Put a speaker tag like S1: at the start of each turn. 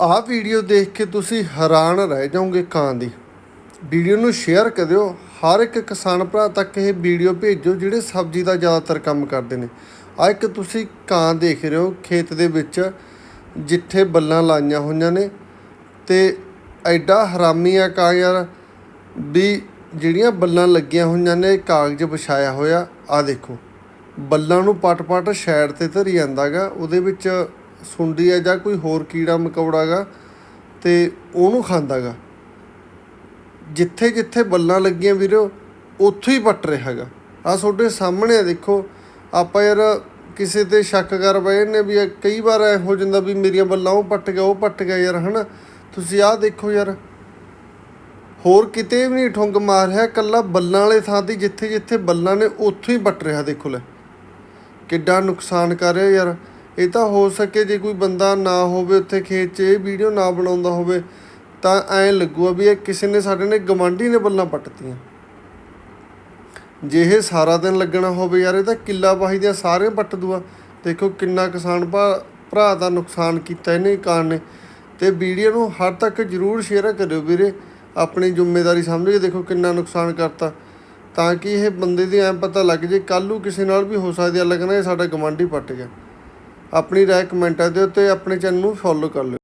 S1: ਆਹ ਵੀਡੀਓ ਦੇਖ ਕੇ ਤੁਸੀਂ ਹੈਰਾਨ ਰਹਿ ਜਾਓਗੇ ਕਾਂ ਦੀ। ਵੀਡੀਓ ਨੂੰ ਸ਼ੇਅਰ ਕਰਿਓ। ਹਰ ਇੱਕ ਕਿਸਾਨ ਭਰਾ ਤੱਕ ਇਹ ਵੀਡੀਓ ਭੇਜੋ ਜਿਹੜੇ ਸਬਜ਼ੀ ਦਾ ਜ਼ਿਆਦਾਤਰ ਕੰਮ ਕਰਦੇ ਨੇ। ਆ ਇੱਕ ਤੁਸੀਂ ਕਾਂ ਦੇਖ ਰਹੇ ਹੋ ਖੇਤ ਦੇ ਵਿੱਚ, ਜਿੱਥੇ ਬੱਲਾਂ ਲਾਈਆਂ ਹੋਈਆਂ ਨੇ ਤੇ ਐਡਾ ਹਰਾਮੀ ਆ ਕਾਂ ਯਾਰ ਵੀ ਜਿਹੜੀਆਂ ਬੱਲਾਂ ਲੱਗੀਆਂ ਹੋਈਆਂ ਨੇ, ਕਾਗਜ਼ ਵਿਛਾਇਆ ਹੋਇਆ। ਆ ਦੇਖੋ, ਬੱਲਾਂ ਨੂੰ ਪਟ-ਪਟ ਸਾਈਡ ਤੇ ਧਰੀ ਜਾਂਦਾਗਾ ਉਹਦੇ ਵਿੱਚ ਸੁੰਡੀ ਆ ਜਾਂ ਕੋਈ ਹੋਰ ਕੀੜਾ ਮਕੌੜਾ ਗਾ ਤੇ ਉਹਨੂੰ ਖਾਂਦਾਗਾ ਜਿੱਥੇ ਜਿੱਥੇ ਬੱਲਾਂ ਲੱਗੀਆਂ ਵੀਰੋ, ਉੱਥੋਂ ਹੀ ਪੱਟ ਰਿਹਾ ਹੈਗਾ ਆ ਤੁਹਾਡੇ ਸਾਹਮਣੇ ਆ ਦੇਖੋ, ਆਪਾਂ ਯਾਰ ਕਿਸੇ ਤੇ ਸ਼ੱਕ ਕਰ ਪਏ ਨੇ ਵੀ ਇਹ ਕਈ ਵਾਰ ਐ ਹੋ ਜਾਂਦਾ ਵੀ ਮੇਰੀਆਂ ਬੱਲਾਂ ਉਹ ਪੱਟ ਗਿਆ, ਉਹ ਪੱਟ ਗਿਆ ਯਾਰ, ਹਨਾ? ਤੁਸੀਂ ਆਹ ਦੇਖੋ ਯਾਰ। ਹੋਰ ਕਿਤੇ ਵੀ ਨਹੀਂ ਠੁੰਗ ਮਾਰ ਰਿਹਾ ਕੱਲਾ ਬੱਲਾਂ ਵਾਲੇ ਥਾਂ ਤੇ ਜਿੱਥੇ ਜਿੱਥੇ ਬੱਲਾਂ ਨੇ, ਉੱਥੋਂ ਹੀ ਪੱਟ ਰਿਹਾ, ਦੇਖੋ ਲੈ। ਕਿੱਡਾ ਨੁਕਸਾਨ ਕਰ ਰਿਹਾ ਯਾਰ। ਇਹ ਤਾਂ ਹੋ ਸਕੇ ਜੇ ਕੋਈ ਬੰਦਾ ਨਾ ਹੋਵੇ ਉੱਥੇ ਖੇਤ 'ਚ, ਇਹ ਵੀਡੀਓ ਨਾ ਬਣਾਉਂਦਾ ਹੋਵੇ, ਤਾਂ ਐਂ ਲੱਗੂਗਾ ਵੀ ਇਹ ਕਿਸੇ ਨੇ ਸਾਡੇ ਨੇ ਗਵਾਂਢੀ ਨੇ ਬੱਲਾਂ ਪੱਟਤੀਆਂ। ਜੇ ਇਹ ਸਾਰਾ ਦਿਨ ਲੱਗਣਾ ਹੋਵੇ ਯਾਰ, ਇਹ ਤਾਂ ਕਿੱਲਾ ਵਾਹੀ ਦੀਆਂ ਸਾਰੇ ਪੱਟ ਦੂਆ। ਦੇਖੋ ਕਿੰਨਾ ਕਿਸਾਨ ਭਾ- ਭਰਾ ਦਾ ਨੁਕਸਾਨ ਕੀਤਾ ਇਹਨੇ ਕਾਂ ਨੇ। ਤੇ ਵੀਡੀਓ ਨੂੰ ਹਰ ਤੱਕ ਜਰੂਰ ਸ਼ੇਅਰ ਕਰਿਓ ਵੀਰੇ, ਆਪਣੀ ਜ਼ਿੰਮੇਵਾਰੀ ਸਮਝ ਕੇ ਦੇਖੋ ਕਿੰਨਾ ਨੁਕਸਾਨ ਕਰਤਾ। ਤਾਂ ਕਿ ਇਹ ਬੰਦੇ ਦੀ ਐਂ ਪਤਾ ਲੱਗ ਜੇ, ਕੱਲ੍ਹ ਨੂੰ ਕਿਸੇ ਨਾਲ ਵੀ ਹੋ ਸਕਦੀ ਆ, ਲੱਗਣਾ ਇਹ ਸਾਡਾ ਗਵਾਂਢੀ ਪੱਟ ਗਿਆ। ਆਪਣੀ ਰਾਏ ਕਮੈਂਟਾਂ ਦਿਓ ਅਤੇ ਆਪਣੇ ਚੈਨਲ ਨੂੰ ਫੋਲੋ ਕਰ ਲਿਓ।